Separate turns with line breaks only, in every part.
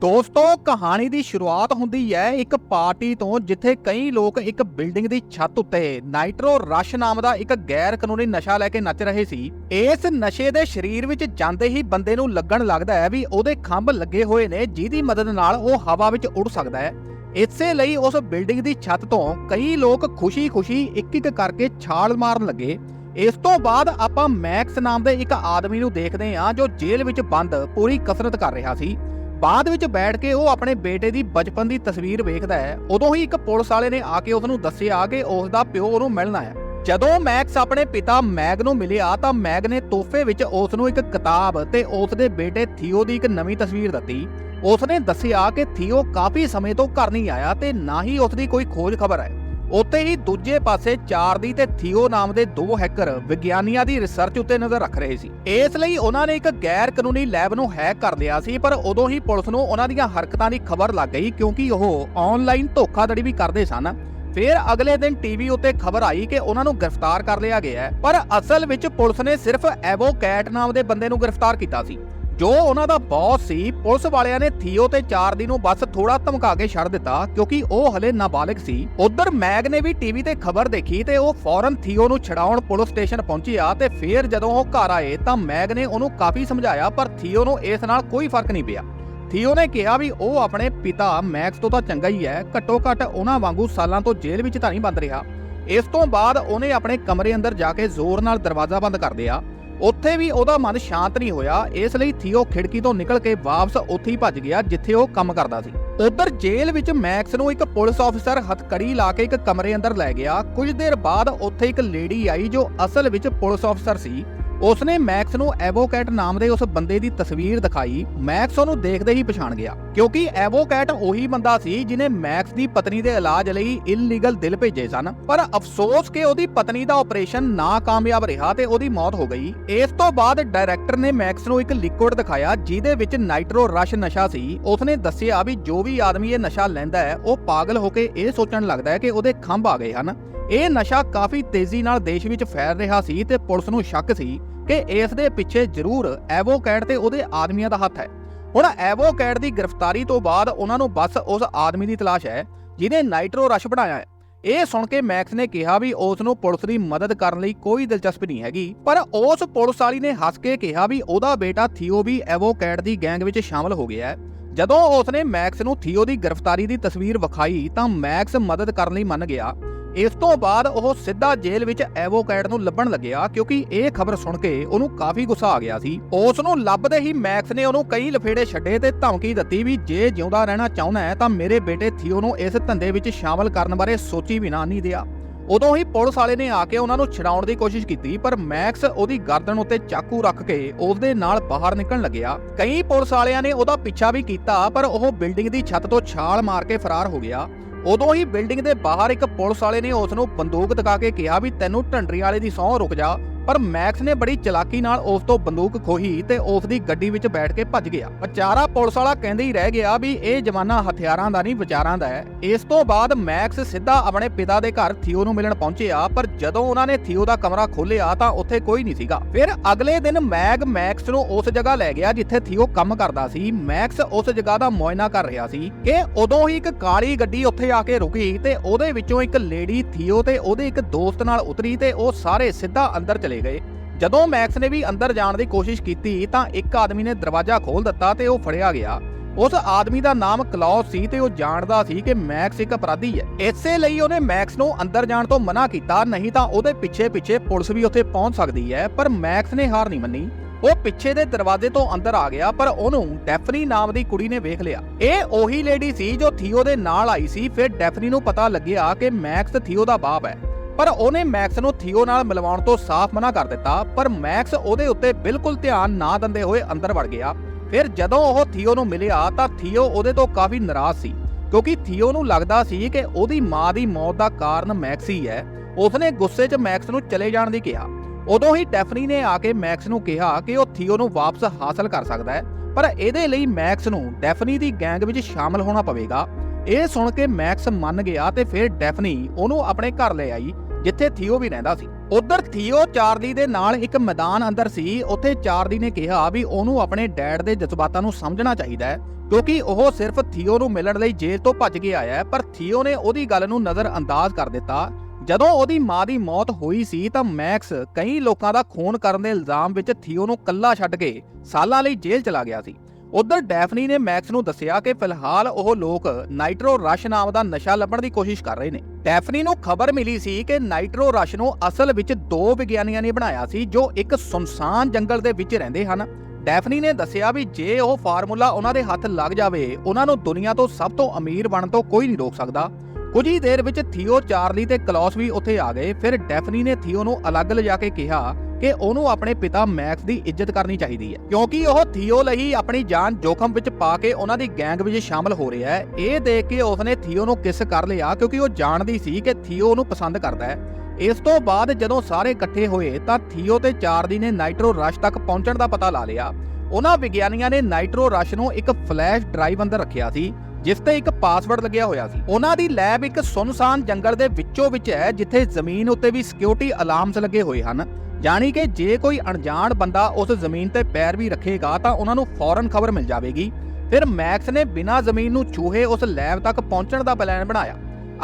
ਦੋਸਤੋ, ਕਹਾਣੀ ਦੀ ਸ਼ੁਰੂਆਤ ਹੁੰਦੀ ਹੈ ਇੱਕ ਪਾਰਟੀ ਤੋਂ ਜਿੱਥੇ ਕਈ ਲੋਕ ਇੱਕ ਬਿਲਡਿੰਗ ਦੀ ਛੱਤ ਉੱਤੇ ਨਾਈਟਰੋ ਰਸ਼ ਨਾਮ ਦਾ ਇੱਕ ਗੈਰ ਕਾਨੂੰਨੀ ਨਸ਼ਾ ਲੈ ਕੇ ਨੱਚ ਰਹੇ ਸੀ। ਇਸ ਨਸ਼ੇ ਦੇ ਸਰੀਰ ਵਿੱਚ ਜਾਂਦੇ ਹੀ ਬੰਦੇ ਨੂੰ ਲੱਗਣ ਲੱਗਦਾ ਹੈ ਵੀ ਉਹਦੇ ਖੰਭ ਲੱਗੇ ਹੋਏ ਨੇ, ਜਿਹਦੀ ਮਦਦ ਨਾਲ ਉਹ ਹਵਾ ਵਿੱਚ ਉੱਡ ਸਕਦਾ ਹੈ। ਇਸੇ ਲਈ ਉਸ ਬਿਲਡਿੰਗ ਦੀ ਛੱਤ ਤੋਂ ਕਈ ਲੋਕ ਖੁਸ਼ੀ-ਖੁਸ਼ੀ ਇੱਕ-ਇੱਕ ਕਰਕੇ ਛਾਲ ਮਾਰਨ ਲੱਗੇ। ਇਸ ਤੋਂ ਬਾਅਦ ਆਪਾਂ ਮੈਕਸ ਨਾਮ ਦੇ ਇੱਕ ਆਦਮੀ ਨੂੰ ਦੇਖਦੇ ਹਾਂ ਜੋ ਜੇਲ੍ਹ ਵਿੱਚ ਬੰਦ, ਪੂਰੀ ਕਸਰਤ ਕਰ ਰਿਹਾ ਸੀ। ਬਾਅਦ ਵਿੱਚ ਬੈਠ ਕੇ ਉਹ ਆਪਣੇ ਬੇਟੇ ਦੀ ਬਚਪਨ ਦੀ ਤਸਵੀਰ ਵੇਖਦਾ ਹੈ। ਉਦੋਂ ਹੀ ਇੱਕ ਪੁਲਿਸ ਵਾਲੇ ਨੇ ਆ ਕੇ ਉਸ ਨੂੰ ਦੱਸਿਆ ਕਿ ਉਸ ਦਾ ਪਿਓ ਉਹਨੂੰ ਮਿਲਣਾ ਹੈ ਜਦੋਂ ਮੈਕਸ ਆਪਣੇ ਪਿਤਾ ਮੈਗ ਨੂੰ ਮਿਲਿਆ ਤਾਂ ਮੈਗ ਨੇ ਤੋਹਫੇ ਵਿੱਚ ਉਸ ਨੂੰ ਇੱਕ ਕਿਤਾਬ ਤੇ ਉਸ ਦੇ ਬੇਟੇ ਥੀਓ ਦੀ ਇੱਕ ਨਵੀਂ ਤਸਵੀਰ ਦਿੱਤੀ। ਉਸ ਨੇ ਦੱਸਿਆ ਕਿ ਥੀਓ ਕਾਫੀ ਸਮੇਂ ਤੋਂ ਘਰ ਨਹੀਂ ਆਇਆ ਤੇ ਨਾ ਹੀ ਉਸ ਦੀ ਕੋਈ ਖੋਜ ਖਬਰ ਹੈ ਉੱਤੇ ਹੀ ਦੂਜੇ ਪਾਸੇ ਚਾਰਦੀ ਤੇ ਥੀਓ ਨਾਮ ਦੇ ਦੋ ਹੈਕਰ ਵਿਗਿਆਨੀਆਂ ਦੀ ਰਿਸਰਚ ਉੱਤੇ ਨਜ਼ਰ ਰੱਖ ਰਹੇ ਸੀ। ਇਸ ਲਈ ਉਹਨਾਂ ਨੇ ਇੱਕ ਗੈਰ ਕਾਨੂੰਨੀ ਲੈਬ ਨੂੰ ਹੈਕ ਕਰ ਲਿਆ ਸੀ, ਪਰ ਉਦੋਂ ਹੀ ਪੁਲਿਸ ਨੂੰ ਉਹਨਾਂ ਦੀਆਂ ਹਰਕਤਾਂ ਦੀ ਖਬਰ ਲੱਗ ਗਈ ਕਿਉਂਕਿ ਉਹ ਆਨਲਾਈਨ ਧੋਖਾਧੜੀ ਵੀ ਕਰਦੇ ਸਨ। ਫਿਰ ਅਗਲੇ ਦਿਨ ਟੀਵੀ ਉੱਤੇ ਖਬਰ ਆਈ ਕਿ ਉਹਨਾਂ ਨੂੰ ਗ੍ਰਿਫਤਾਰ ਕਰ ਲਿਆ ਗਿਆ ਹੈ। ਪਰ ਅਸਲ ਵਿੱਚ ਪੁਲਿਸ ਨੇ ਸਿਰਫ ਐਵੋਕੈਟ ਨਾਮ ਦੇ ਬੰਦੇ ਨੂੰ ਗ੍ਰਿਫਤਾਰ ਕੀਤਾ ਸੀ। ਜੋ ਉਹਨਾਂ ਦਾ ਬੌਸ ਸੀ, ਪੁਲਿਸ ਵਾਲਿਆਂ ਨੇ ਥੀਓ ਤੇ ਚਾਰਦੀ ਨੂੰ ਬਸ ਥੋੜਾ ਧਮਕਾ ਕੇ ਛੱਡ ਦਿੱਤਾ, ਕਿਉਂਕਿ ਉਹ ਹਲੇ ਨਾਬਾਲਗ ਸੀ। ਉਧਰ ਮੈਗ ਨੇ ਵੀ ਟੀਵੀ ਤੇ ਖਬਰ ਦੇਖੀ ਤੇ ਉਹ ਫੌਰਨ ਥੀਓ ਨੂੰ ਛਡਾਉਣ ਪੁਲਿਸ ਸਟੇਸ਼ਨ ਪਹੁੰਚਿਆ ਤੇ ਫਿਰ ਜਦੋਂ ਉਹ ਘਰ ਆਏ ਤਾਂ ਮੈਗ ਨੇ ਉਹਨੂੰ ਕਾਫੀ ਸਮਝਾਇਆ, ਪਰ ਥੀਓ ਨੂੰ ਇਸ ਨਾਲ ਕੋਈ ਫ਼ਰਕ ਨਹੀਂ ਪਿਆ। ਥੀਓ ਨੇ ਕਿਹਾ ਵੀ ਉਹ ਆਪਣੇ ਪਿਤਾ ਮੈਕਸ ਤੋਂ ਤਾਂ ਚੰਗਾ ਹੀ ਹੈ ਘੱਟੋ ਘੱਟ ਉਹਨਾਂ ਵਾਂਗੂ ਸਾਲਾਂ ਤੋਂ ਜੇਲ੍ਹ ਵਿੱਚ ਤਾਂ ਨਹੀਂ ਬੰਦ ਰਿਹਾ। ਇਸ ਤੋਂ ਬਾਅਦ ਉਹਨੇ ਆਪਣੇ ਕਮਰੇ ਅੰਦਰ ਜਾ ਕੇ ਜ਼ੋਰ ਨਾਲ ਦਰਵਾਜ਼ਾ ਬੰਦ ਕਰ ਦਿਆ। ਉੱਥੇ ਵੀ ਉਹਦਾ ਮਨ ਸ਼ਾਂਤ ਨਹੀਂ ਹੋਇਆ। ਇਸ ਲਈ ਥੀਓ ਖਿੜਕੀ ਤੋਂ ਨਿਕਲ ਕੇ ਵਾਪਸ ਉੱਥੇ ਹੀ ਭੱਜ ਗਿਆ, ਜਿੱਥੇ ਉਹ ਕੰਮ ਕਰਦਾ ਸੀ। ਉਧਰ ਜੇਲ੍ਹ ਵਿੱਚ ਮੈਕਸ ਨੂੰ ਇੱਕ ਪੁਲਿਸ ਅਫਸਰ ਹੱਥਕੜੀ ਲਾ ਕੇ ਇੱਕ ਕਮਰੇ ਅੰਦਰ ਲੈ ਗਿਆ। ਕੁਝ ਦੇਰ ਬਾਅਦ ਉੱਥੇ ਇੱਕ ਲੇਡੀ ਆਈ ਜੋ ਅਸਲ ਵਿੱਚ ਪੁਲਿਸ ਅਫਸਰ ਸੀ। ਉਸਨੇ ਮੈਕਸ ਨੂੰ ਐਵੋਕੈਟ ਨਾਮ ਦੇ ਉਸ ਬੰਦੇ ਦੀ ਤਸਵੀਰ ਦਿਖਾਈ। ਮੈਕਸ ਉਹਨੂੰ ਦੇਖਦੇ ਹੀ ਪਛਾਣ ਗਿਆ, ਕਿਉਂਕਿ ਐਵੋਕੈਟ ਉਹੀ ਬੰਦਾ ਸੀ ਜਿਨੇ ਮੈਕਸ ਦੀ ਪਤਨੀ ਦੇ ਇਲਾਜ ਲਈ ਇਲੀਗਲ ਦਿਲ ਭੇਜੇ ਸਨ। ਪਰ ਅਫਸੋਸ ਕਿ ਉਹਦੀ ਪਤਨੀ ਦਾ ਆਪਰੇਸ਼ਨ ਨਾਕਾਮਯਾਬ ਰਿਹਾ ਤੇ ਉਹਦੀ ਮੌਤ ਹੋ ਗਈ। ਇਸ ਤੋਂ ਬਾਅਦ ਡਾਇਰੈਕਟਰ ਨੇ ਮੈਕਸ ਨੂੰ ਇੱਕ ਲਿਕੁਇਡ ਦਿਖਾਇਆ, ਜਿਹਦੇ ਵਿੱਚ ਨਾਈਟਰੋ ਰਸ਼ ਨਸ਼ਾ ਸੀ। ਉਸਨੇ ਦੱਸਿਆ ਵੀ ਜੋ ਵੀ ਆਦਮੀ ਇਹ ਨਸ਼ਾ ਲੈਂਦਾ ਹੈ, ਉਹ ਪਾਗਲ ਹੋ ਕੇ ਇਹ ਸੋਚਣ ਲੱਗਦਾ ਹੈ ਕਿ ਉਹਦੇ ਖੰਭ ਆ ਗਏ ਹਨ। ਇਹ ਨਸ਼ਾ ਕਾਫੀ ਤੇਜ਼ੀ ਨਾਲ ਦੇਸ਼ ਵਿੱਚ ਫੈਲ ਰਿਹਾ ਸੀ ਤੇ ਪੁਲਿਸ ਨੂੰ ਸ਼ੱਕ ਸੀ। ਕਿ ਇਸ ਦੇ ਪਿੱਛੇ ਜ਼ਰੂਰ ਐਵੋਕੈਟ ਤੇ ਉਹਦੇ ਆਦਮੀਆਂ ਦਾ ਹੱਥ ਹੈ। ਹੁਣ ਐਵੋਕੈਟ ਦੀ ਗ੍ਰਿਫਤਾਰੀ ਤੋਂ ਬਾਅਦ ਉਹਨਾਂ ਨੂੰ ਬਸ ਉਸ ਆਦਮੀ ਦੀ ਤਲਾਸ਼ ਹੈ, ਜਿਹਨੇ ਨਾਈਟਰੋ ਰਸ਼ ਬਣਾਇਆ ਹੈ। ਇਹ ਸੁਣ ਕੇ ਮੈਕਸ ਨੇ ਕਿਹਾ ਵੀ ਉਸ ਨੂੰ ਪੁਲਿਸ ਦੀ ਮਦਦ ਕਰਨ ਲਈ ਕੋਈ ਦਿਲਚਸਪੀ ਨਹੀਂ ਹੈਗੀ, ਪਰ ਉਸ ਪੁਲਿਸ ਵਾਲੀ ਨੇ ਹੱਸ ਕੇ ਕਿਹਾ ਵੀ ਉਹਦਾ ਬੇਟਾ ਥੀਓ ਵੀ ਐਵੋਕੈਟ ਦੀ ਗੈਂਗ ਵਿੱਚ ਸ਼ਾਮਲ ਹੋ ਗਿਆ ਹੈ। ਜਦੋਂ ਉਸਨੇ ਮੈਕਸ ਨੂੰ ਥੀਓ ਦੀ ਗ੍ਰਿਫਤਾਰੀ ਦੀ ਤਸਵੀਰ ਵਿਖਾਈ ਤਾਂ ਮੈਕਸ ਮਦਦ ਕਰਨ ਲਈ ਮੰਨ ਗਿਆ। ਇਸ ਤੋਂ ਬਾਅਦ ਉਹ ਸਿੱਧਾ ਜੇਲ੍ਹ ਵਿੱਚ ਐਵੋਕੈਟ ਨੂੰ ਲੱਭਣ ਲੱਗਿਆ ਕਿਉਂਕਿ ਇਹ ਖਬਰ ਸੁਣ ਕੇ ਉਹਨੂੰ ਕਾਫੀ ਗੁੱਸਾ ਆ ਗਿਆ ਸੀ। ਉਸ ਨੂੰ ਲੱਭਦੇ ਹੀ ਮੈਕਸ ਨੇ ਉਹਨੂੰ ਕਈ ਲਫੇੜੇ ਛੱਡੇ ਤੇ ਧਮਕੀ ਦਿੱਤੀ ਵੀ ਜੇ ਜਿਉਂਦਾ ਰਹਿਣਾ ਚਾਹੁੰਦਾ ਹੈ ਤਾਂ ਮੇਰੇ ਬੇਟੇ ਥੀਓ ਨੂੰ ਇਸ ਧੰਦੇ ਵਿੱਚ ਸ਼ਾਮਲ ਕਰਨ ਬਾਰੇ ਸੋਚੀ ਵੀ ਨਾ ਨਹੀਂ ਦਿਆ। ਉਦੋਂ ਹੀ ਪੁਲਿਸ ਵਾਲੇ ਨੇ ਆ ਕੇ ਉਹਨਾਂ ਨੂੰ ਛਡਾਉਣ ਦੀ ਕੋਸ਼ਿਸ਼ ਕੀਤੀ, ਪਰ ਮੈਕਸ ਉਹਦੀ ਗਰਦਨ ਉੱਤੇ ਚਾਕੂ ਰੱਖ ਕੇ ਉਸਦੇ ਨਾਲ ਬਾਹਰ ਨਿਕਲਣ ਲੱਗਿਆ। ਕਈ ਪੁਲਿਸ ਵਾਲਿਆਂ ਨੇ ਉਹਦਾ ਪਿੱਛਾ ਵੀ ਕੀਤਾ, ਪਰ ਉਹ ਬਿਲਡਿੰਗ ਦੀ ਛੱਤ ਤੋਂ ਛਾਲ ਮਾਰ ਕੇ ਫਰਾਰ ਹੋ ਗਿਆ। ਉਦੋਂ ਹੀ ਬਿਲਡਿੰਗ ਦੇ ਬਾਹਰ ਇੱਕ ਪੁਲਿਸ ਵਾਲੇ ਨੇ ਉਸ ਨੂੰ ਬੰਦੂਕ ਦਿਖਾ ਕੇ ਕਿਹਾ ਵੀ, ਤੈਨੂੰ ਢੰਡਰੀ ਵਾਲੇ ਦੀ ਸਹੁੰ ਰੁਕ ਜਾ। ਪਰ ਮੈਕਸ ਨੇ ਬੜੀ ਚਲਾਕੀ ਨਾਲ ਉਸ ਤੋਂ ਬੰਦੂਕ ਖੋਹੀ ਤੇ ਉਸ ਦੀ ਗੱਡੀ ਵਿੱਚ ਬੈਠ ਕੇ ਭੱਜ ਗਿਆ। ਵਿਚਾਰਾ ਪੁਲਿਸ ਵਾਲਾ ਕਹਿੰਦੇ ਹੀ ਰਹਿ ਗਿਆ ਵੀ ਇਹ ਜ਼ਮਾਨਾ ਹਥਿਆਰਾਂ ਦਾ ਨਹੀਂ, ਵਿਚਾਰਾਂ ਦਾ ਹੈ। ਇਸ ਤੋਂ ਬਾਅਦ ਮੈਕਸ ਸਿੱਧਾ ਆਪਣੇ ਪਿਤਾ ਦੇ ਘਰ ਥੀਓ ਨੂੰ ਮਿਲਣ ਪਹੁੰਚਿਆ, ਪਰ ਜਦੋਂ ਉਹਨਾਂ ਨੇ ਥੀਓ ਦਾ ਕਮਰਾ ਖੋਲ੍ਹਿਆ ਤਾਂ ਉੱਥੇ ਕੋਈ ਨਹੀਂ ਸੀਗਾ। ਫਿਰ ਅਗਲੇ ਦਿਨ ਮੈਗ ਮੈਕਸ ਨੂੰ ਉਸ ਜਗ੍ਹਾ ਲੈ ਗਿਆ ਜਿੱਥੇ ਥੀਓ ਕੰਮ ਕਰਦਾ ਸੀ। ਮੈਕਸ ਉਸ ਜਗ੍ਹਾ ਦਾ ਮੁਆਇਨਾ ਕਰ ਰਿਹਾ ਸੀ ਕਿ ਉਦੋਂ ਹੀ ਇੱਕ ਕਾਲੀ ਗੱਡੀ ਉੱਥੇ ਆ ਕੇ ਰੁਕੀ ਤੇ ਉਹਦੇ ਵਿੱਚੋਂ ਇੱਕ ਲੇਡੀ ਥੀਓ ਤੇ ਉਹਦੇ ਇੱਕ ਦੋਸਤ ਨਾਲ ਉਤਰੀ ਤੇ ਉਹ ਸਾਰੇ ਸਿੱਧਾ ਅੰਦਰ ਚਲੇ ਗਏ। ਜਦੋਂ ਮੈਕਸ ਨੇ ਵੀ ਅੰਦਰ ਜਾਣ ਦੀ ਕੋਸ਼ਿਸ਼ ਕੀਤੀ ਤਾਂ ਇੱਕ ਆਦਮੀ ਨੇ ਦਰਵਾਜ਼ਾ ਖੋਲ ਦਿੱਤਾ ਤੇ ਉਹ ਫੜਿਆ ਗਿਆ। ਉਸ ਆਦਮੀ ਦਾ ਨਾਮ ਕਲੌਸ ਸੀ ਤੇ ਉਹ ਜਾਣਦਾ ਸੀ ਕਿ ਮੈਕਸ ਇੱਕ ਅਪਰਾਧੀ ਹੈ। ਇਸੇ ਲਈ ਉਹਨੇ ਮੈਕਸ ਨੂੰ ਅੰਦਰ ਜਾਣ ਤੋਂ ਮਨਾ ਕੀਤਾ, ਨਹੀਂ ਤਾਂ ਉਹਦੇ ਪਿੱਛੇ ਪਿੱਛੇ ਪੁਲਿਸ ਵੀ ਉੱਥੇ ਪਹੁੰਚ ਸਕਦੀ ਹੈ, ਪਰ ਮੈਕਸ ਨੇ ਹਾਰ ਨਹੀਂ ਮੰਨੀ। ਉਹ ਪਿੱਛੇ ਦੇ ਦਰਵਾਜ਼ੇ ਤੋਂ ਅੰਦਰ ਆ ਗਿਆ, ਪਰ ਉਹਨੂੰ ਡੈਫਨੀ ਨਾਮ ਦੀ ਕੁੜੀ ਨੇ ਵੇਖ ਲਿਆ। ਇਹ ਉਹੀ ਲੇਡੀ ਸੀ ਜੋ ਥੀਓ ਦੇ ਨਾਲ ਆਈ ਸੀ। ਫਿਰ ਡੈਫਨੀ ਨੂੰ ਪਤਾ ਲੱਗਿਆ ਕਿ ਮੈਕਸ ਥੀਓ ਦਾ ਬਾਪ ਹੈ। ਪਰ ਉਹਨੇ ਮੈਕਸ ਨੂੰ ਥੀਓ ਨਾਲ ਮਿਲਵਾਉਣ ਤੋਂ ਸਾਫ਼ ਮਨਾ ਕਰ ਦਿੱਤਾ, ਪਰ ਮੈਕਸ ਉਹਦੇ ਉੱਤੇ ਬਿਲਕੁਲ ਧਿਆਨ ਨਾ ਦਿੰਦੇ ਹੋਏ ਅੰਦਰ ਵੜ ਗਿਆ। ਫਿਰ ਜਦੋਂ ਉਹ ਥੀਓ ਨੂੰ ਮਿਲਿਆ ਤਾਂ ਥੀਓ ਉਹਦੇ ਤੋਂ ਕਾਫੀ ਨਾਰਾਜ਼ ਸੀ, ਕਿਉਂਕਿ ਥੀਓ ਨੂੰ ਲੱਗਦਾ ਸੀ ਕਿ ਉਹਦੀ ਮਾਂ ਦੀ ਮੌਤ ਦਾ ਕਾਰਨ ਮੈਕਸ ਹੀ ਹੈ। ਉਸਨੇ ਗੁੱਸੇ 'ਚ ਮੈਕਸ ਨੂੰ ਚਲੇ ਜਾਣ ਦੀ ਕਿਹਾ। ਉਦੋਂ ਹੀ ਡੈਫਨੀ ਨੇ ਆ ਕੇ ਮੈਕਸ ਨੂੰ ਕਿਹਾ ਕਿ ਉਹ ਥੀਓ ਨੂੰ ਵਾਪਸ ਹਾਸਲ ਕਰ ਸਕਦਾ ਹੈ, ਪਰ ਇਹਦੇ ਲਈ ਮੈਕਸ ਨੂੰ ਡੈਫਨੀ ਦੀ ਗੈਂਗ ਵਿੱਚ ਸ਼ਾਮਲ ਹੋਣਾ ਪਵੇਗਾ। ਇਹ ਸੁਣ ਕੇ ਮੈਕਸ ਮੰਨ ਗਿਆ ਤੇ ਫਿਰ ਡੈਫਨੀ ਉਹਨੂੰ ਆਪਣੇ ਘਰ ਲੈ ਆਈ ਜਿੱਥੇ ਥੀਓ ਵੀ ਰਹਿੰਦਾ ਸੀ। ਉਧਰ ਥੀਓ ਚਾਰਲੀ ਦੇ ਨਾਲ ਇੱਕ ਮੈਦਾਨ ਅੰਦਰ ਸੀ, ਉੱਥੇ ਚਾਰਲੀ ਨੇ ਕਿਹਾ ਵੀ ਉਹਨੂੰ ਆਪਣੇ ਡੈਡ ਦੇ ਜਜ਼ਬਾਤਾਂ ਨੂੰ ਸਮਝਣਾ ਚਾਹੀਦਾ ਹੈ, ਕਿਉਂਕਿ ਉਹ ਸਿਰਫ ਥੀਓ ਨੂੰ ਮਿਲਣ ਲਈ ਜੇਲ੍ਹ ਤੋਂ ਭੱਜ ਕੇ ਆਇਆ ਪਰ ਥੀਓ ਨੇ ਉਹਦੀ ਗੱਲ ਨੂੰ ਨਜ਼ਰ ਅੰਦਾਜ਼ ਕਰ ਦਿੱਤਾ। ਜਦੋਂ ਉਹਦੀ ਮਾਂ ਦੀ ਮੌਤ ਹੋਈ ਸੀ ਤਾਂ ਮੈਕਸ ਕਈ ਲੋਕਾਂ ਦਾ ਖੂਨ ਕਰਨ ਦੇ ਇਲਜ਼ਾਮ ਵਿੱਚ ਥੀਓ ਨੂੰ ਕੱਲਾ ਛੱਡ ਕੇ ਸਾਲਾਂ ਲਈ ਜੇਲ੍ਹ ਚਲਾ ਗਿਆ ਸੀ। ਉਧਰ ਡੈਫਨੀ ਨੇ ਮੈਕਸ ਨੂੰ ਦੱਸਿਆ ਕਿ ਫਿਲਹਾਲ ਉਹ ਲੋਕ ਨਾਈਟਰੋ ਰਸ਼ ਨਾਮ ਦਾ ਨਸ਼ਾ ਲੱਭਣ ਦੀ ਕੋਸ਼ਿਸ਼ ਕਰ ਰਹੇ ਨੇ। ਡੈਫਨੀ ਨੂੰ ਖਬਰ ਮਿਲੀ ਸੀ ਕਿ ਨਾਈਟਰੋ ਰਸ਼ ਨੂੰ ਅਸਲ ਵਿੱਚ ਦੋ ਵਿਗਿਆਨੀਆਂ ਨੇ ਬਣਾਇਆ ਸੀ ਜੋ ਇੱਕ ਸੁਨਸਾਨ ਜੰਗਲ ਦੇ ਵਿੱਚ ਰਹਿੰਦੇ ਹਨ। ਡੈਫਨੀ ਨੇ ਦੱਸਿਆ ਵੀ ਜੇ ਉਹ ਫਾਰਮੂਲਾ ਉਹਨਾਂ ਦੇ ਹੱਥ ਲੱਗ ਜਾਵੇ, ਉਹਨਾਂ ਨੂੰ ਦੁਨੀਆ ਤੋਂ ਸਭ ਤੋਂ ਅਮੀਰ ਬਣਨ ਤੋਂ ਕੋਈ ਨਹੀਂ ਰੋਕ ਸਕਦਾ। ਕੁਝ ਹੀ ਦੇਰ ਵਿੱਚ ਥੀਓ ਚਾਰਲੀ ਤੇ ਕਲੌਸ ਵੀ ਉੱਥੇ ਆ ਗਏ, ਫਿਰ ਡੈਫਨੀ ਨੇ ਥੀਓ ਨੂੰ ਅਲੱਗ ਲਿਜਾ ਕੇ ਕਿਹਾ ਕਿ ਉਹਨੂੰ ਆਪਣੇ ਪਿਤਾ ਮੈਕਸ ਦੀ ਇੱਜ਼ਤ ਕਰਨੀ ਚਾਹੀਦੀ ਹੈ। ਕਿਉਂਕਿ ਉਹ ਥੀਓ ਲਈ ਆਪਣੀ ਜਾਨ ਜੋਖਮ ਵਿੱਚ ਪਾ ਕੇ ਉਹਨਾਂ ਦੀ ਗੈਂਗ ਵਿੱਚ ਸ਼ਾਮਲ ਹੋ ਰਿਹਾ ਹੈ। ਇਹ ਦੇਖ ਕੇ ਉਸਨੇ ਥੀਓ ਨੂੰ ਕਿਸ ਕਰ ਲਿਆ, ਕਿਉਂਕਿ ਉਹ ਜਾਣਦੀ ਸੀ ਕਿ ਥੀਓ ਉਹਨੂੰ ਪਸੰਦ ਕਰਦਾ ਹੈ। ਇਸ ਤੋਂ ਬਾਅਦ ਜਦੋਂ ਸਾਰੇ ਇਕੱਠੇ ਹੋਏ, ਤਾਂ ਥੀਓ ਤੇ ਚਾਰਲੀ ਨੇ ਨਾਈਟ੍ਰੋ ਰਸ਼ ਤੱਕ ਪਹੁੰਚਣ ਦਾ ਪਤਾ ਲਾ ਲਿਆ। ਉਹਨਾਂ ਵਿਗਿਆਨੀਆਂ ਨੇ ਨਾਈਟਰੋ ਰਸ਼ ਨੂੰ ਇੱਕ ਫਲੈਸ਼ ਡਰਾਈਵ ਅੰਦਰ ਰੱਖਿਆ ਸੀ, ਜਿਸ ਤੇ ਇੱਕ ਪਾਸਵਰਡ ਲੱਗਿਆ ਹੋਇਆ ਸੀ। ਉਹਨਾਂ ਦੀ ਲੈਬ ਇੱਕ ਸੁਨਸਾਨ ਜੰਗਲ ਦੇ ਵਿੱਚੋਂ ਵਿੱਚ ਹੈ, ਜਿੱਥੇ ਜ਼ਮੀਨ ਉੱਤੇ ਵੀ ਸਿਕਿਉਰਿਟੀ ਅਲਾਰਮਸ ਲੱਗੇ ਹੋਏ ਹਨ। ਜਾਣੀ ਕਿ ਜੇ ਕੋਈ ਅਣਜਾਣ ਬੰਦਾ ਉਸ ਜ਼ਮੀਨ ਤੇ ਪੈਰ ਵੀ ਰੱਖੇਗਾ ਤਾਂ ਉਹਨਾਂ ਨੂੰ ਫੌਰਨ ਖਬਰ ਮਿਲ ਜਾਵੇਗੀ। ਫਿਰ ਮੈਕਸ ਨੇ ਬਿਨਾਂ ਜ਼ਮੀਨ ਨੂੰ ਛੂਹੇ ਉਸ ਲੈਬ ਤੱਕ ਪਹੁੰਚਣ ਦਾ ਪਲਾਨ ਬਣਾਇਆ।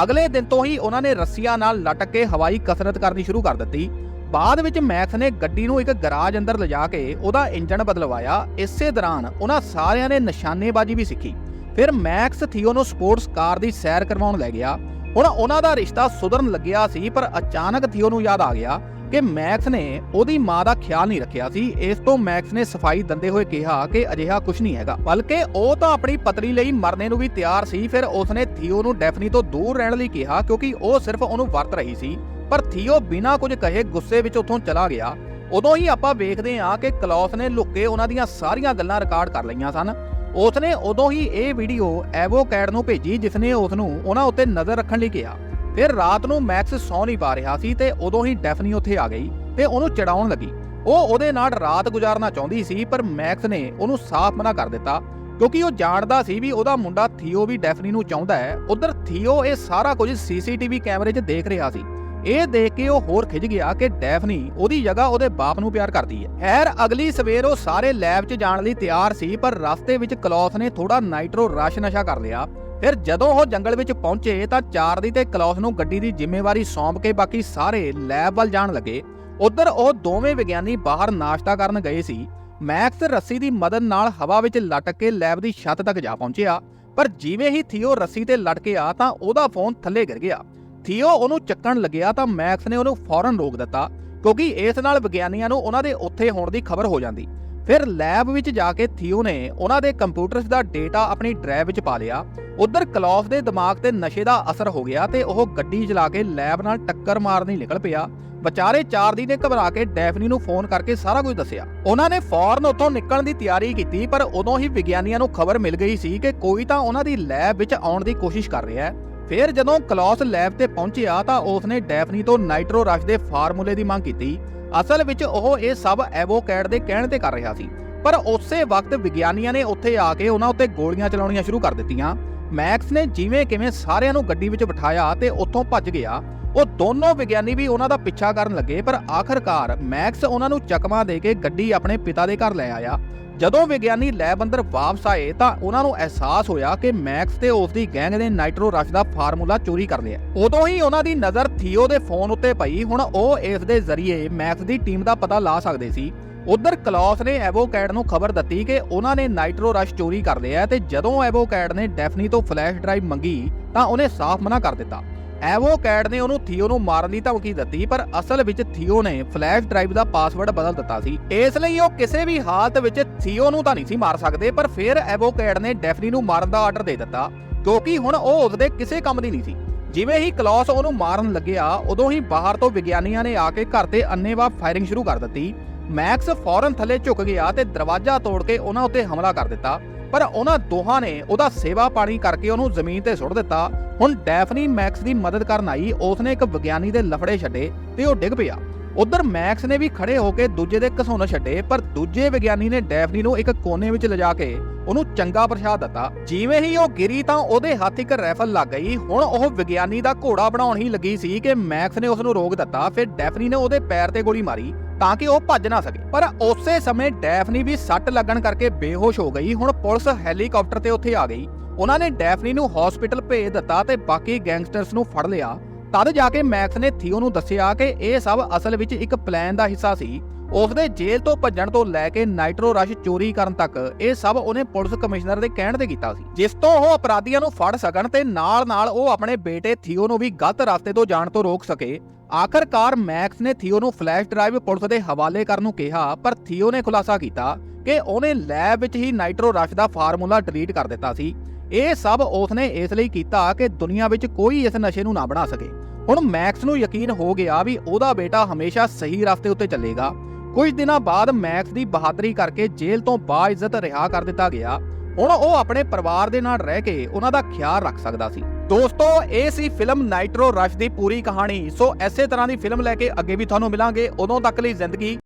ਅਗਲੇ ਦਿਨ ਤੋਂ ਹੀ ਉਹਨਾਂ ਨੇ ਰੱਸੀਆਂ ਨਾਲ ਲਟਕ ਕੇ ਹਵਾਈ ਕਸਰਤ ਕਰਨੀ ਸ਼ੁਰੂ ਕਰ ਦਿੱਤੀ। ਬਾਅਦ ਵਿੱਚ ਮੈਕਸ ਨੇ ਗੱਡੀ ਨੂੰ ਇੱਕ ਗਰਾਜ ਅੰਦਰ ਲਿਜਾ ਕੇ ਉਹਦਾ ਇੰਜਣ ਬਦਲਵਾਇਆ। ਇਸੇ ਦੌਰਾਨ ਉਹਨਾਂ ਸਾਰਿਆਂ ਨੇ ਨਿਸ਼ਾਨੇਬਾਜ਼ੀ ਵੀ ਸਿੱਖੀ। ਫਿਰ ਮੈਕਸ ਥੀਓ ਨੂੰ ਸਪੋਰਟਸ ਕਾਰ ਦੀ ਸੈਰ ਕਰਵਾਉਣ ਲੈ ਗਿਆ। ਹੁਣ ਉਹਨਾਂ ਦਾ ਰਿਸ਼ਤਾ ਸੁਧਰਨ ਲੱਗਿਆ ਸੀ, ਪਰ ਅਚਾਨਕ ਥੀਓ ਨੂੰ ਯਾਦ ਆ ਗਿਆ ਕਿ ਮੈਕਸ ਨੇ ਉਹਦੀ ਮਾਂ ਦਾ ਖਿਆਲ ਨਹੀਂ ਰੱਖਿਆ ਸੀ, ਇਸ ਤੋਂ ਮੈਕਸ ਨੇ ਸਫ਼ਾਈ ਦਿੰਦੇ ਹੋਏ ਕਿਹਾ ਕਿ ਅਜਿਹਾ ਕੁਝ ਨਹੀਂ ਹੈਗਾ। ਬਲਕਿ ਉਹ ਤਾਂ ਆਪਣੀ ਪਤਨੀ ਲਈ ਮਰਨੇ ਨੂੰ ਵੀ ਤਿਆਰ ਸੀ, ਫਿਰ ਉਸਨੇ ਥੀਓ ਨੂੰ ਡੈਫਨੀ ਤੋਂ ਦੂਰ ਰਹਿਣ ਲਈ ਕਿਹਾ, ਕਿਉਂਕਿ ਉਹ ਸਿਰਫ ਉਹਨੂੰ ਵਰਤ ਰਹੀ ਸੀ। ਪਰ ਥੀਓ ਬਿਨਾਂ ਕੁਝ ਕਹੇ ਗੁੱਸੇ ਵਿੱਚ ਉੱਥੋਂ ਚਲਾ ਗਿਆ। ਉਦੋਂ ਹੀ ਆਪਾਂ ਵੇਖਦੇ ਹਾਂ ਕਿ ਕਲੌਸ ਨੇ ਲੁੱਕੇ ਉਹਨਾਂ ਦੀਆਂ ਸਾਰੀਆਂ ਗੱਲਾਂ ਰਿਕਾਰਡ ਕਰ ਲਈਆਂ ਸਨ। ਉਸਨੇ ਉਦੋਂ ਹੀ ਇਹ ਵੀਡੀਓ ਐਵੋਕੈਡ ਨੂੰ ਭੇਜੀ, ਜਿਸਨੇ ਉਸ ਨੂੰ ਉਹਨਾਂ ਉੱਤੇ ਨਜ਼ਰ ਰੱਖਣ ਲਈ ਕਿਹਾ। ਫਿਰ ਰਾਤ ਨੂੰ ਮੈਕਸ ਸੌ ਨਹੀਂ ਪਾ ਰਿਹਾ ਸੀ ਤੇ ਉਦੋਂ ਹੀ ਡੈਫਨੀ ਉੱਥੇ ਆ ਗਈ ਤੇ ਉਹਨੂੰ ਚੜਾਉਣ ਲੱਗੀ। ਉਹ ਉਹਦੇ ਨਾਲ ਰਾਤ ਗੁਜ਼ਾਰਨਾ ਚਾਹੁੰਦੀ ਸੀ, ਪਰ ਮੈਕਸ ਨੇ ਉਹਨੂੰ ਸਾਫ਼ ਮਨਾ ਕਰ ਦਿੱਤਾ, ਕਿਉਂਕਿ ਉਹ ਜਾਣਦਾ ਸੀ ਵੀ ਉਹਦਾ ਮੁੰਡਾ ਥੀਓ ਵੀ ਡੈਫਨੀ ਨੂੰ ਚਾਹੁੰਦਾ ਹੈ। ਉਧਰ ਥੀਓ ਇਹ ਸਾਰਾ ਕੁਝ ਸੀਸੀਟੀਵੀ ਕੈਮਰੇ 'ਚ ਦੇਖ ਰਿਹਾ ਸੀ। ਇਹ ਦੇਖ ਕੇ ਉਹ ਹੋਰ ਖਿੱਚ ਗਿਆ ਕਿ ਡੈਫਨੀ ਉਹਦੀ ਜਗ੍ਹਾ ਉਹਦੇ ਬਾਪ ਨੂੰ ਪਿਆਰ ਕਰਦੀ ਹੈ। ਖੈਰ, ਅਗਲੀ ਸਵੇਰ ਉਹ ਸਾਰੇ ਲੈਬ 'ਚ ਜਾਣ ਲਈ ਤਿਆਰ ਸੀ, ਪਰ ਰਸਤੇ ਵਿੱਚ ਕਲੌਸ ਨੇ ਥੋੜਾ ਨਾਈਟਰੋ ਰਸ਼ ਨਸ਼ਾ ਕਰ ਲਿਆ। ਫਿਰ ਜਦੋਂ ਉਹ ਜੰਗਲ ਵਿੱਚ ਪਹੁੰਚੇ ਤਾਂ ਚਾਰਦੀ ਤੇ ਕਲੌਸ ਨੂੰ ਗੱਡੀ ਦੀ ਜ਼ਿੰਮੇਵਾਰੀ ਸੌਂਪ ਕੇ ਬਾਕੀ ਸਾਰੇ ਲੈਬ ਵੱਲ ਜਾਣ ਲੱਗੇ। ਉਧਰ ਉਹ ਦੋਵੇਂ ਵਿਗਿਆਨੀ ਬਾਹਰ ਨਾਸ਼ਤਾ ਕਰਨ ਗਏ ਸੀ। ਮੈਕਸ ਰੱਸੀ ਦੀ ਮਦਦ ਨਾਲ ਹਵਾ ਵਿੱਚ ਲਟਕ ਕੇ ਲੈਬ ਦੀ ਛੱਤ ਤੱਕ ਜਾ ਪਹੁੰਚਿਆ। ਪਰ ਜਿਵੇਂ ਹੀ ਥੀਓ ਰੱਸੀ ਤੇ ਲਟਕਿਆ ਤਾਂ ਉਹਦਾ ਫੋਨ ਥੱਲੇ ਗਿਰ ਗਿਆ। ਥੀਓ ਉਹਨੂੰ ਚੱਕਣ ਲੱਗਿਆ ਤਾਂ ਮੈਕਸ ਨੇ ਉਹਨੂੰ ਫੌਰਨ ਰੋਕ ਦਿੱਤਾ, ਕਿਉਂਕਿ ਇਸ ਨਾਲ ਵਿਗਿਆਨੀਆਂ ਨੂੰ ਉਹਨਾਂ ਦੇ ਉੱਥੇ ਹੋਣ ਦੀ ਖਬਰ ਹੋ ਜਾਂਦੀ। ਫਿਰ ਲੈਬ ਵਿੱਚ ਜਾ ਕੇ ਥੀਓ ਨੇ ਉਹਨਾਂ ਦੇ ਕੰਪਿਊਟਰਸ ਦਾ ਡੇਟਾ ਆਪਣੀ ਡਰਾਈਵ ਵਿੱਚ ਪਾ ਲਿਆ। ਉਧਰ ਕਲੌਸ ਦੇ ਦਿਮਾਗ ਤੇ ਨਸ਼ੇ ਦਾ ਅਸਰ ਹੋ ਗਿਆ ਤੇ ਉਹ ਗੱਡੀ ਚਲਾ ਕੇ ਲੈਬ ਨਾਲ ਟੱਕਰ ਮਾਰਨੀ ਨਿਕਲ ਪਿਆ। ਵਿਚਾਰੇ ਚਾਰਦੀ ਨੇ ਘਬਰਾ ਕੇ ਡੈਫਨੀ ਨੂੰ ਫੋਨ ਕਰਕੇ ਸਾਰਾ ਕੁਝ ਦੱਸਿਆ। ਉਹਨਾਂ ਨੇ ਫੌਰਨ ਉੱਥੋਂ ਨਿਕਲਣ ਦੀ ਤਿਆਰੀ ਕੀਤੀ, ਪਰ ਉਦੋਂ ਹੀ ਵਿਗਿਆਨੀਆਂ ਨੂੰ ਖਬਰ ਮਿਲ ਗਈ ਸੀ ਕਿ ਕੋਈ ਤਾਂ ਉਹਨਾਂ ਦੀ ਲੈਬ ਵਿੱਚ ਆਉਣ ਦੀ ਕੋਸ਼ਿਸ਼ ਕਰ ਰਿਹਾ ਹੈ। ਫਿਰ ਜਦੋਂ ਕਲੌਸ ਲੈਬ ਤੇ ਪਹੁੰਚਿਆ ਤਾਂ ਉਸਨੇ ਡੈਫਨੀ ਤੋਂ ਨਾਈਟਰੋ ਰਸ਼ ਦੇ ਫਾਰਮੂਲੇ ਦੀ ਮੰਗ ਕੀਤੀ। ਅਸਲ ਵਿੱਚ ਉਹ ਇਹ ਸਭ ਐਵੋਕੈਟ ਦੇ ਕਹਿਣ ਤੇ ਕਰ ਰਿਹਾ ਸੀ। ਪਰ ਉਸੇ ਵਕਤ ਵਿਗਿਆਨੀਆਂ ਨੇ ਉੱਥੇ ਆ ਕੇ ਉਹਨਾਂ ਉੱਤੇ ਗੋਲੀਆਂ ਚਲਾਉਣੀਆਂ ਸ਼ੁਰੂ ਕਰ ਦਿੱਤੀਆਂ। ਮੈਕਸ ਨੇ ਜਿਵੇਂ ਕਿਵੇਂ ਸਾਰਿਆਂ ਨੂੰ ਗੱਡੀ ਵਿੱਚ ਬਿਠਾਇਆ ਤੇ ਉੱਥੋਂ ਭੱਜ ਗਿਆ, ਉਹ ਦੋਨੋਂ ਵਿਗਿਆਨੀ ਵੀ ਉਹਨਾਂ ਦਾ ਪਿੱਛਾ ਕਰਨ ਲੱਗੇ, ਪਰ ਆਖਰਕਾਰ ਮੈਕਸ ਉਹਨਾਂ ਨੂੰ ਚਕਮਾ ਦੇ ਕੇ ਗੱਡੀ ਆਪਣੇ ਪਿਤਾ ਦੇ ਘਰ ਲੈ ਆਇਆ। ਜਦੋਂ ਵਿਗਿਆਨੀ ਲੈਬ ਅੰਦਰ ਵਾਪਸ ਆਏ ਤਾਂ ਉਹਨਾਂ ਨੂੰ ਅਹਿਸਾਸ ਹੋਇਆ ਕਿ ਮੈਕਸ ਤੇ ਉਸ ਦੀ ਗੈਂਗ ਨੇ ਨਾਈਟਰੋ ਰਸ਼ ਦਾ ਫਾਰਮੂਲਾ ਚੋਰੀ ਕਰ ਲਿਆ। ਉਦੋਂ ਹੀ ਉਹਨਾਂ ਦੀ ਨਜ਼ਰ ਥੀਓ ਦੇ ਫੋਨ ਉੱਤੇ ਪਈ। ਹੁਣ ਉਹ ਇਸ ਦੇ ਜ਼ਰੀਏ ਮੈਕਸ ਦੀ ਟੀਮ ਦਾ ਪਤਾ ਲਾ ਸਕਦੇ ਸੀ। ਉਧਰ ਕਲੌਸ ਨੇ ਐਵੋਕੈਡ ਨੂੰ ਖਬਰ ਦਿੱਤੀ ਕਿ ਉਹਨਾਂ ਨੇ ਨਾਈਟਰੋ ਰਸ਼ ਚੋਰੀ ਕਰ ਲਿਆ ਤੇ ਜਦੋਂ ਐਵੋਕੈਡ ਨੇ ਡੈਫਨੀ ਤੋਂ ਫਲੈਸ਼ ਡਰਾਈਵ ਮੰਗੀ ਤਾਂ ਉਹਨੇ ਸਾਫ਼ ਮਨਾ ਕਰ ਦਿੱਤਾ। ਐਵੋਕੈਡ ਨੇ ਉਹਨੂੰ ਥੀਓ ਨੂੰ ਮਾਰਨ ਦੀ ਧਮਕੀ ਦਿੱਤੀ, ਪਰ ਅਸਲ ਵਿੱਚ ਥੀਓ ਨੇ ਫਲੈਸ਼ ਡਰਾਈਵ ਦਾ ਪਾਸਵਰਡ ਬਦਲ ਦਿੱਤਾ ਸੀ। ਇਸ ਲਈ ਉਹ ਕਿਸੇ ਵੀ ਹਾਲਤ ਵਿੱਚ ਥੀਓ ਨੂੰ ਤਾਂ ਨਹੀਂ ਸੀ ਮਾਰ ਸਕਦੇ, ਪਰ ਫਿਰ ਐਵੋਕੈਡ ਨੇ ਡੈਫਨੀ ਨੂੰ ਮਾਰਨ ਦਾ ਆਰਡਰ ਦੇ ਦਿੱਤਾ, ਕਿਉਂਕਿ ਹੁਣ ਉਹ ਉਸਦੇ ਕਿਸੇ ਕੰਮ ਦੀ ਨਹੀਂ ਸੀ। ਜਿਵੇਂ ਹੀ ਕਲੌਸ ਉਹਨੂੰ ਮਾਰਨ ਲੱਗਿਆ, ਉਦੋਂ ਹੀ ਬਾਹਰ ਤੋਂ ਵਿਗਿਆਨੀਆਂ ਨੇ ਆ ਕੇ ਘਰ ਤੇ ਅੰਨੇਵਾਹ ਫਾਇਰਿੰਗ ਸ਼ੁਰੂ ਕਰ ਦਿੱਤੀ। ਮੈਕਸ ਫੌਰਨ ਥੱਲੇ ਝੁਕ ਗਿਆ ਤੇ ਦਰਵਾਜ਼ਾ ਤੋੜ ਕੇ ਉਹਨਾਂ ਉੱਤੇ ਹਮਲਾ ਕਰ ਦਿੱਤਾ। ਪਰ ਉਹਨਾਂ ਦੋਹਾਂ ਨੇ ਉਹਦਾ ਸੇਵਾ ਪਾਣੀ ਕਰਕੇ ਉਹਨੂੰ ਜ਼ਮੀਨ ਤੇ ਸੁੱਟ ਦਿੱਤਾ। ਹੁਣ ਡੈਫਨੀ ਮੈਕਸ ਦੀ ਮਦਦ ਕਰਨ ਆਈ, ਉਸਨੇ ਇੱਕ ਵਿਗਿਆਨੀ ਦੇ ਲਫੜੇ ਛੱਡੇ ਤੇ ਉਹ ਡਿੱਗ ਪਿਆ। ਉਧਰ ਮੈਕਸ ਨੇ ਵੀ ਖੜੇ ਹੋ ਕੇ ਦੂਜੇ ਦੇ ਘਸੋਨ ਛੱਡੇ, ਪਰ ਦੂਜੇ ਵਿਗਿਆਨੀ ਨੇ ਡੈਫਨੀ ਨੂੰ ਇੱਕ ਕੋਨੇ ਵਿੱਚ ਲਿਜਾ ਕੇ ਉਹਨੂੰ ਚੰਗਾ ਪ੍ਰਸ਼ਾਦ ਦਿੱਤਾ। ਜਿਵੇਂ ਹੀ ਉਹ ਗਿਰੀ ਤਾਂ ਉਹਦੇ ਹੱਥ ਇੱਕ ਰਾਈਫਲ ਲੱਗ ਗਈ। ਹੁਣ ਉਹ ਵਿਗਿਆਨੀ ਦਾ ਘੋੜਾ ਬਣਾਉਣ ਹੀ ਲੱਗੀ ਸੀ ਕਿ ਮੈਕਸ ਨੇ ਉਸ ਨੂੰ ਰੋਕ ਦਿੱਤਾ। ਫਿਰ ਡੈਫਨੀ ਨੇ ਉਹਦੇ ਪੈਰ ਤੇ ਗੋਲੀ ਮਾਰੀ ਤਾਂ ਕਿ ਉਹ ਭੱਜ ਨਾ ਸਕੇ। ਪਰ ਉਸੇ ਸਮੇਂ ਡੈਫਨੀ ਵੀ ਸੱਟ ਲੱਗਣ ਕਰਕੇ ਬੇਹੋਸ਼ ਹੋ ਗਈ। ਹੁਣ ਪੁਲਿਸ ਹੈਲੀਕਾਪਟਰ ਤੇ ਉੱਥੇ ਆ ਗਈ। ਉਹਨਾਂ ਨੇ ਡੈਫਨੀ ਨੂੰ ਹਸਪੀਟਲ ਭੇਜ ਦਿੱਤਾ ਤੇ ਬਾਕੀ ਗੈਂਗਸਟਰਸ ਨੂੰ ਫੜ ਲਿਆ। ਤਦ ਜਾ ਕੇ ਮੈਕਸ ਨੇ ਥੀਓ ਨੂੰ ਦੱਸਿਆ ਕਿ ਇਹ ਸਭ ਅਸਲ ਵਿੱਚ ਇੱਕ ਪਲਾਨ ਦਾ ਹਿੱਸਾ ਸੀ। ਉਸਦੇ ਜੇਲ੍ਹ ਤੋਂ ਭੱਜਣ ਤੋਂ ਲੈ ਕੇ ਨਾਈਟਰੋ ਰਸ਼ ਚੋਰੀ ਕਰਨ ਤੱਕ ਇਹ ਸਭ ਉਹਨੇ ਪੁਲਿਸ ਕਮਿਸ਼ਨਰ ਦੇ ਕਹਿਣ ਤੇ ਕੀਤਾ ਸੀ। ਜਿਸ ਤੋਂ ਉਹ ਅਪਰਾਧੀਆਂ ਨੂੰ ਫੜ ਸਕਣ ਤੇ ਨਾਲ-ਨਾਲ ਉਹ ਆਪਣੇ ਬੇਟੇ ਥੀਓ ਨੂੰ ਵੀ ਗਲਤ ਰਸਤੇ ਤੋਂ ਜਾਣ ਤੋਂ ਰੋਕ ਸਕੇ। ਆਖਰਕਾਰ ਮੈਕਸ ਨੇ ਥੀਓ ਨੂੰ ਫਲੈਸ਼ ਡਰਾਈਵ ਪੁਲਿਸ ਦੇ ਹਵਾਲੇ ਕਰਨ ਨੂੰ ਕਿਹਾ, ਪਰ ਥੀਓ ਨੇ ਖੁਲਾਸਾ ਕੀਤਾ ਕਿ ਉਹਨੇ ਲੈਬ ਵਿੱਚ ਹੀ ਨਾਈਟਰੋ ਰਸ਼ ਦਾ ਫਾਰਮੂਲਾ ਡਿਲੀਟ ਕਰ ਦਿੱਤਾ ਸੀ। ਇਹ ਸਭ ਉਸਨੇ ਇਸ ਲਈ ਕੀਤਾ ਕਿ ਦੁਨੀਆ ਵਿੱਚ ਕੋਈ ਇਸ ਨਸ਼ੇ ਨੂੰ ਨਾ ਬਣਾ ਸਕੇ। ਹੁਣ ਮੈਕਸ ਨੂੰ ਯਕੀਨ ਹੋ ਗਿਆ ਵੀ ਉਹਦਾ ਬੇਟਾ ਹਮੇਸ਼ਾ ਸਹੀ ਰਸਤੇ ਉੱਤੇ ਚੱਲੇਗਾ। ਕੁਝ ਦਿਨਾਂ ਬਾਅਦ ਮੈਕਸ ਦੀ ਬਹਾਦਰੀ ਕਰਕੇ ਜੇਲ੍ਹ ਤੋਂ ਬਾਇਜ਼ਤ ਰਿਹਾ ਕਰ ਦਿੱਤਾ ਗਿਆ। ਹੁਣ ਉਹ ਆਪਣੇ ਪਰਿਵਾਰ ਦੇ ਨਾਲ ਰਹਿ ਕੇ ਉਹਨਾਂ ਦਾ ਖਿਆਲ ਰੱਖ ਸਕਦਾ ਸੀ। ਦੋਸਤੋ, ਇਹ ਸੀ ਫਿਲਮ ਨਾਈਟਰੋ ਰਸ਼ ਦੀ ਪੂਰੀ ਕਹਾਣੀ। ਸੋ ਐਸੇ ਤਰ੍ਹਾਂ ਦੀ ਫਿਲਮ ਲੈ ਕੇ ਅੱਗੇ ਵੀ ਤੁਹਾਨੂੰ ਮਿਲਾਂਗੇ। ਉਦੋਂ ਤੱਕ ਲਈ ਜ਼ਿੰਦਗੀ।